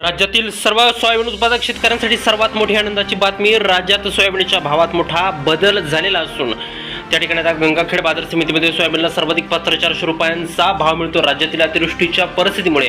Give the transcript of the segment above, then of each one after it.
राज्यातील सर्व सोयाबीन उत्पादक शेतकऱ्यांसाठी सर्वात मोठी आनंदाची बातमी राज्यात सोयाबीनच्या भावात मोठा बदल झालेला असून त्या ठिकाणी आता गंगाखेड बाजार समितीमध्ये सोयाबीनला सर्वाधिक पाच चारशे रुपयांचा भाव मिळतो. राज्यातील अतिवृष्टीच्या परिस्थितीमुळे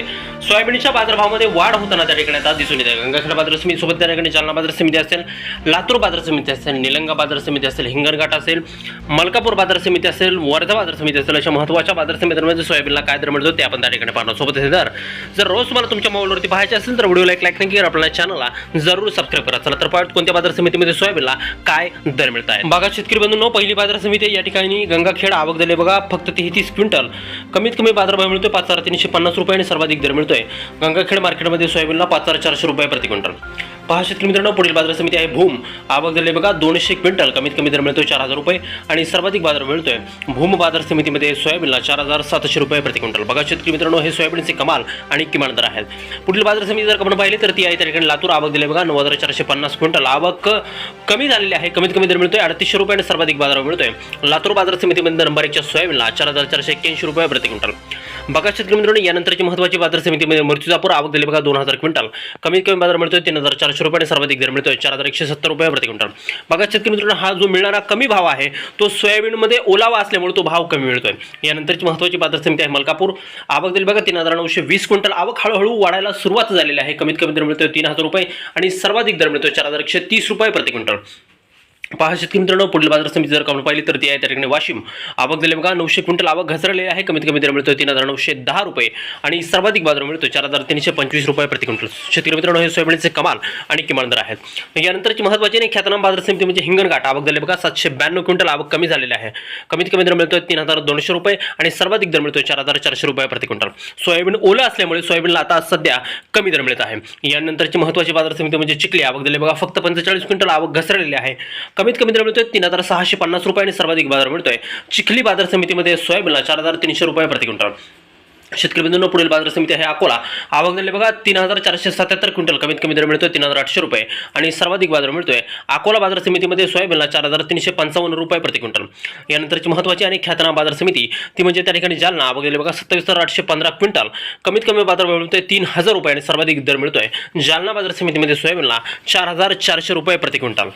सोयाबीनच्या बाजारभावामध्ये वाढ होताना त्या ठिकाणी आता दिसून येते. गंगाखेड बाजार समिती सोबत त्या ठिकाणी जालना बाजार समिती असेल लातूर बाजार समिती असेल निलंगा बाजार समिती असेल हिंगणघाट असेल मलकापूर बाजार समिती असेल वर्धा बाजार समिती असेल अशा महत्त्वाच्या बाजार समित्यांमध्ये सोयाबीनला काय दर मिळतो ते आपण त्या ठिकाणी पाहणार. सोबत असेल दर जर रोज तुम्हाला तुमच्या मोबाईलवरती पाहायचे असेल तर व्हिडिओला एक लाईक नाही करा आपल्या चॅनलला जरूर सबस्क्राईब करा. चला तर पाहत कोणत्या बाजार समितीमध्ये सोयाबीनला काय दर मिळत आहे बघा शेतकरी बंधू पहिली बाजार समिती या ठिकाणी गंगाखेड आवक दिले बघा फक्त तेहतीस क्विंटल. कमीत कमी बाजारभाव मिळतोय पाच हजार तीनशे पन्नास रुपये आणि सर्वाधिक दर मिळतोय. गंगाखेड मार्केटमध्ये सोयाबीनला पाच हजार चारशे रुपये प्रति क्विंटल. पहा शेतकरी मित्रांनो पुढील बाजार समिती आहे भूम. आवक दिले बघा दोनशे क्विंटल. कमीत कमी दर मिळतोय चार हजार रुपये आणि सर्वाधिक बाजार मिळतोय. भूम बाजार समितीमध्ये सोयाबीनला चार हजार सातशे रुपये प्रति क्विंटल. बघा शेतकरी मित्रांनो हे सोयाबीनचे कमाल आणि किमान दर आहेत. पुढील बाजार समिती जर आपण पाहिली तर ती आहे त्या ठिकाणी लातूर. आवक दिले बघा नऊ हजार चारशे पन्नास क्विंटल. आवक कमी झालेली आहे. कमीत कमी दर मिळतोय अडतीसशे रुपये आणि सर्वाधिक बाजार मिळतोय. लातूर बाजार समितीमध्ये नंबर एकच्या सोयाबीनला चार हजार चारशे एक्क्याऐंशी रुपये प्रति क्विंटल. बघा शेतकरी मित्रांनो यानंतरची महत्त्वाची बाजार समितीमध्ये म्हणजे मृत्यूजापूर आवक दिली बघा दोन हजार क्विंटल. कमीत कमी बाजार मिळतोय तीन हजार चारशे रुपये आणि सर्वाधिक दर मिळतोय चार हजार एकशे सत्तर रुपये प्रति क्विंटल. बघा शेतकरी मित्रांनो हा जो मिळणारा कमी भाव आहे तो सोयाबीनमध्ये ओलावा असल्यामुळे तो भाव कमी मिळतोय. यानंतरची महत्त्वाची बाजार समिती आहे मलकापूर. आवक दिली बघा तीन हजार नऊशे वीस क्विंटल. आवक हळूहळू वाढायला सुरुवात झालेली आहे. कमीत कमी दर मिळतोय तीन हजार रुपये आणि सर्वाधिक दर मिळतोय चार हजार एकशे तीस रुपये प्रति क्विंटल. पहा शेतकरी मित्रांनो पुढील बाजार समिती जर कमी पाहिली तर ती आहे त्या ठिकाणी वाशिम. आवक दिले बघा नऊशे क्विंटल आवक घसरलेली आहे. कमीत कमी दर मिळतो तीन हजार नऊशे दहा रुपये. आणि सर्वाधिक बाजार मिळतो चार हजार तीनशे पंचवीस रुपये प्रति क्विंटल. शेतकरी मित्रांनो हे सोयाबीनचे कमाल आणि किमान दर आहेत. यानंतरची महत्त्वाची आणि ख्यातनाम बाजार समिती म्हणजे हिंगणघाट. आवक दिले बघा सातशे ब्याण्णव क्विंटल आवक कमी झालेली आहे. कमीत कमी दर मिळतो तीन हजार दोनशे रुपये आणि सर्वाधिक दर मिळतो चार हजार चारशे रुपये प्रति क्विंटल. सोयाबीन ओलं असल्यामुळे सोयाबीनला आता सध्या कमी दर मिळत आहे. यानंतरची महत्त्वाची बाजार समिती म्हणजे चिखली. आवक दिले बघा फक्त पंचेचाळीस क्विंटल आवक घसरलेली आहे. कमीत कमी दर मिळतोय तीन हजार सहाशे पन्नास रुपये आणि सर्वाधिक बाजार मिळतोय. चिखली बाजार समितीमध्ये सोयाबीनला चार हजार तीनशे रुपये प्रति क्विंटल. शेतकरी बिंदूंनो पुढील बाजार समिती आहे अकोला. आवक दिले बघा तीन हजार चारशे सत्याहत्तर क्विंटल. कमीत कमी दर मिळतोय तीन हजार आठशे रुपये आणि सर्वाधिक बाजार मिळतोय. अकोला बाजार समितीमध्ये सोयाबीनला चार हजार तीनशे पंचावन्न रुपये प्रति क्विंटल. यानंतरची महत्त्वाची आणि ख्यातना बाजार समिती ती म्हणजे त्या ठिकाणी जालना. आवक दिले बघा सत्तावीस हजार आठशे पंधरा क्विंटल. कमीत कमी बाजार मिळतोय तीन हजार रुपये आणि सर्वाधिक दर मिळतोय. जालना बाजार समितीमध्ये सोयाबीनला चार हजार चारशे रुपये प्रति क्विंटल.